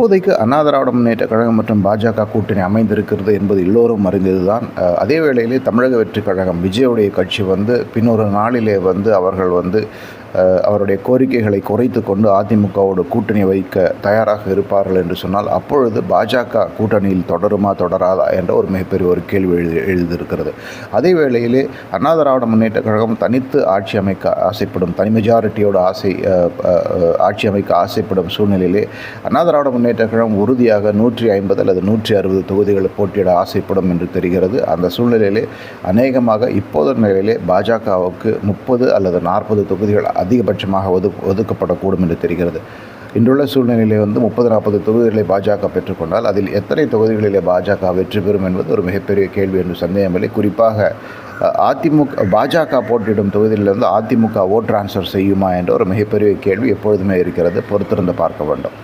இப்போதைக்கு அண்ணா திராவிட முன்னேற்ற கழகம் மற்றும் பாஜக கூட்டணி அமைந்திருக்கிறது என்பது எல்லோரும் அறிந்ததுதான். தான் அதே வேளையிலே தமிழக வெற்றி கழகம் விஜயுடைய கட்சி வந்து பின்னொரு நாளிலே வந்து அவர்கள் வந்து அவருடைய கோரிக்கைகளை குறைத்து கொண்டு அதிமுகவோடு கூட்டணி வைக்க தயாராக இருப்பார்கள் என்று சொன்னால் அப்பொழுது பாஜக கூட்டணியில் தொடருமா தொடராதா என்ற ஒரு மிகப்பெரிய ஒரு கேள்வி எழுதி எழுதியிருக்கிறது. அதே வேளையிலே அண்ணா திராவிட முன்னேற்ற கழகம் தனித்து ஆட்சி அமைக்க ஆசைப்படும் தனி மெஜாரிட்டியோட ஆசை ஆட்சி அமைக்க ஆசைப்படும் சூழ்நிலையிலே அண்ணா திராவிட முன்னேற்ற கழகம் உறுதியாக நூற்றி ஐம்பது அல்லது நூற்றி அறுபது தொகுதிகளை போட்டியிட ஆசைப்படும் என்று தெரிகிறது. அந்த சூழ்நிலையிலே அநேகமாக இப்போது நிலையிலே பாஜகவுக்கு முப்பது அல்லது நாற்பது தொகுதிகள் அதிகபட்சமாக ஒது ஒதுக்கப்படக்கூடும் என்று தெரிகிறது. இன்றுள்ள சூழ்நிலையிலே வந்து முப்பது நாற்பது தொகுதிகளை பாஜக பெற்றுக்கொண்டால் அதில் எத்தனை தொகுதிகளிலே பாஜக வெற்றி பெறும் என்பது ஒரு மிகப்பெரிய கேள்வி என்று சந்தேகமில்லை குறிப்பாக அதிமுக பாஜக போட்டியிடும் தொகுதியிலிருந்து அதிமுக ஓட் டிரான்ஸ்ஃபர் செய்யுமா என்ற ஒரு மிகப்பெரிய கேள்வி எப்பொழுதுமே இருக்கிறது. பொறுத்திருந்து பார்க்க வேண்டும்.